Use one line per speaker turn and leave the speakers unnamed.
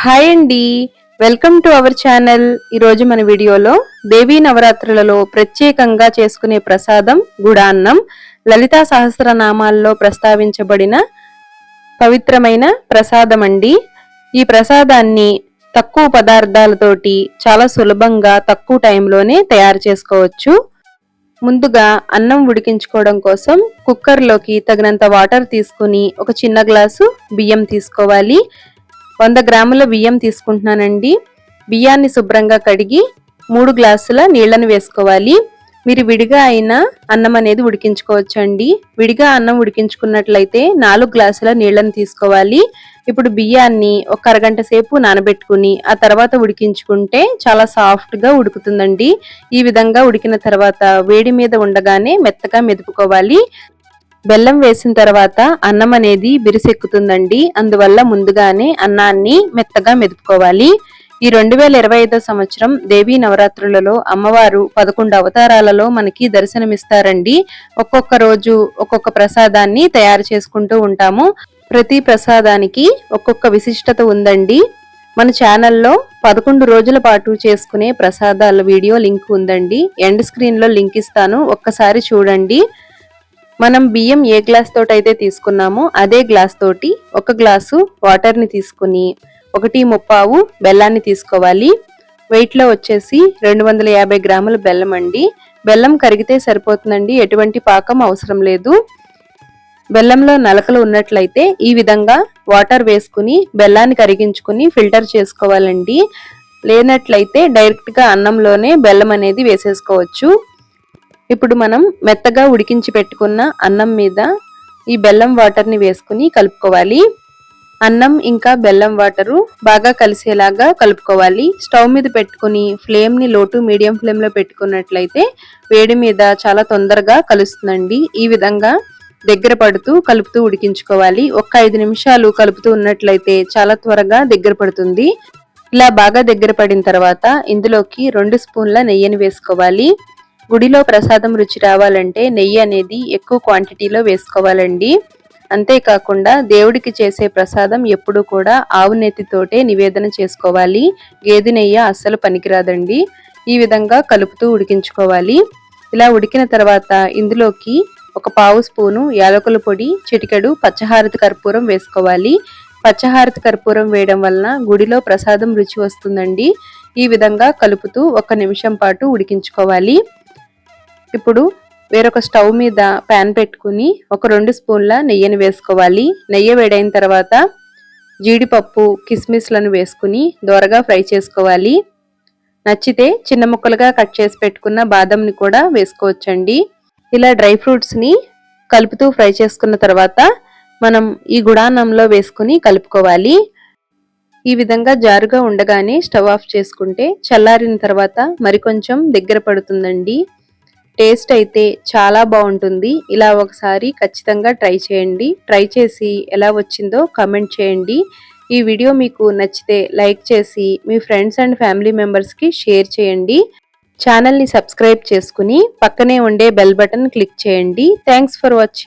Hi అండి. Welcome to our channel. ఈరోజు మన వీడియోలో దేవీ నవరాత్రులలో ప్రత్యేకంగా చేసుకునే ప్రసాదం గుడాన్నం లలితా సహస్రనామాల్లో ప్రస్తావించబడిన పవిత్రమైన ప్రసాదం అండి ఈ ప్రసాదాన్ని తక్కువ పదార్థాలతోటి చాలా సులభంగా తక్కువ టైంలోనే తయారు చేసుకోవచ్చు. ముందుగా అన్నం ఉడికించుకోవడం కోసం కుక్కర్లోకి తగినంత వాటర్ తీసుకుని ఒక చిన్న గ్లాసు బియ్యం తీసుకోవాలి. వంద గ్రాముల బియ్యం తీసుకుంటున్నానండి. బియ్యాన్ని శుభ్రంగా కడిగి మూడు గ్లాసుల నీళ్ళను వేసుకోవాలి. మీరు విడిగా అయినా అన్నం అనేది ఉడికించుకోవచ్చండి. విడిగా అన్నం ఉడికించుకున్నట్లయితే నాలుగు గ్లాసుల నీళ్ళను తీసుకోవాలి. ఇప్పుడు బియ్యాన్ని ఒక అరగంట సేపు నానబెట్టుకుని ఆ తర్వాత ఉడికించుకుంటే చాలా సాఫ్ట్గా ఉడుకుతుందండి. ఈ విధంగా ఉడికిన తర్వాత వేడి మీద ఉండగానే మెత్తగా మెదుపుకోవాలి. బెల్లం వేసిన తర్వాత అన్నం అనేది బిరిసెక్కుతుందండి. అందువల్ల ముందుగానే అన్నాన్ని మెత్తగా మెదుపుకోవాలి. ఈ రెండు వేల ఇరవై ఐదో సంవత్సరం దేవీ నవరాత్రులలో అమ్మవారు పదకొండు అవతారాలలో మనకి దర్శనమిస్తారండి. ఒక్కొక్క రోజు ఒక్కొక్క ప్రసాదాన్ని తయారు చేసుకుంటూ ఉంటాము. ప్రతి ప్రసాదానికి ఒక్కొక్క విశిష్టత ఉందండి. మన ఛానల్లో పదకొండు రోజుల పాటు చేసుకునే ప్రసాదాల వీడియో లింక్ ఉందండి. ఎండ్ స్క్రీన్లో లింక్ ఇస్తాను. ఒక్కసారి చూడండి. మనం బియ్యం ఏ గ్లాస్ తోటి అయితే తీసుకున్నామో అదే గ్లాస్ తోటి ఒక గ్లాసు వాటర్ని తీసుకుని ఒకటి ముప్పావు బెల్లాన్ని తీసుకోవాలి. వెయిట్లో వచ్చేసి రెండు వందల యాభై గ్రాముల బెల్లం అండి. బెల్లం కరిగితే సరిపోతుందండి ఎటువంటి పాకం అవసరం లేదు. బెల్లంలో నలకలు ఉన్నట్లయితే ఈ విధంగా వాటర్ వేసుకుని బెల్లాన్ని కరిగించుకుని ఫిల్టర్ చేసుకోవాలండి. లేనట్లయితే డైరెక్ట్గా అన్నంలోనే బెల్లం అనేది వేసేసుకోవచ్చు. ఇప్పుడు మనం మెత్తగా ఉడికించి పెట్టుకున్న అన్నం మీద ఈ బెల్లం వాటర్ని వేసుకుని కలుపుకోవాలి. అన్నం ఇంకా బెల్లం వాటరు బాగా కలిసేలాగా కలుపుకోవాలి. స్టవ్ మీద పెట్టుకుని ఫ్లేమ్ని లోటు మీడియం ఫ్లేమ్లో పెట్టుకున్నట్లయితే వేడి మీద చాలా తొందరగా కలుస్తుందండి. ఈ విధంగా దగ్గర పడుతూ కలుపుతూ ఉడికించుకోవాలి. ఒక్క ఐదు నిమిషాలు కలుపుతూ ఉన్నట్లయితే చాలా త్వరగా దగ్గర పడుతుంది. ఇలా బాగా దగ్గర పడిన తర్వాత ఇందులోకి రెండు స్పూన్ల నెయ్యిని వేసుకోవాలి. గుడిలో ప్రసాదం రుచి రావాలంటే నెయ్యి అనేది ఎక్కువ క్వాంటిటీలో వేసుకోవాలండి. అంతేకాకుండా దేవుడికి చేసే ప్రసాదం ఎప్పుడూ కూడా ఆవు నెత్తితోటే నివేదన చేసుకోవాలి. గేదె నెయ్యి అస్సలు పనికిరాదండి. ఈ విధంగా కలుపుతూ ఉడికించుకోవాలి. ఇలా ఉడికిన తర్వాత ఇందులోకి ఒక పావు స్పూను యాలకుల పొడి చిటికెడు పచ్చహారతి కర్పూరం వేసుకోవాలి. పచ్చహారతి కర్పూరం వేయడం వలన గుడిలో ప్రసాదం రుచి వస్తుందండి. ఈ విధంగా కలుపుతూ ఒక నిమిషం పాటు ఉడికించుకోవాలి. ఇప్పుడు వేరొక స్టవ్ మీద ప్యాన్ పెట్టుకుని ఒక రెండు స్పూన్ల నెయ్యిని వేసుకోవాలి. నెయ్యి వేడైన తర్వాత జీడిపప్పు కిస్మిస్లను వేసుకుని దోరగా ఫ్రై చేసుకోవాలి. నచ్చితే చిన్న ముక్కలుగా కట్ చేసి పెట్టుకున్న బాదంని కూడా వేసుకోవచ్చండి. ఇలా డ్రై ఫ్రూట్స్ని కలుపుతూ ఫ్రై చేసుకున్న తర్వాత మనం ఈ గుడాన్నంలో వేసుకుని కలుపుకోవాలి. ఈ విధంగా జారుగా ఉండగానే స్టవ్ ఆఫ్ చేసుకుంటే చల్లారిన తర్వాత మరికొంచెం దగ్గర పడుతుందండి. టేస్ట్ అయితే చాలా బాగుంటుంది. ఇలా ఒకసారి ఖచ్చితంగా ట్రై చేయండి. ట్రై చేసి ఎలా వచ్చిందో కమెంట్ చేయండి. ఈ వీడియో మీకు నచ్చితే లైక్ చేసి మీ ఫ్రెండ్స్ అండ్ ఫ్యామిలీ మెంబర్స్కి షేర్ చేయండి. ఛానల్ని సబ్స్క్రైబ్ చేసుకుని పక్కనే ఉండే బెల్ బటన్ క్లిక్ చేయండి. Thanks for watching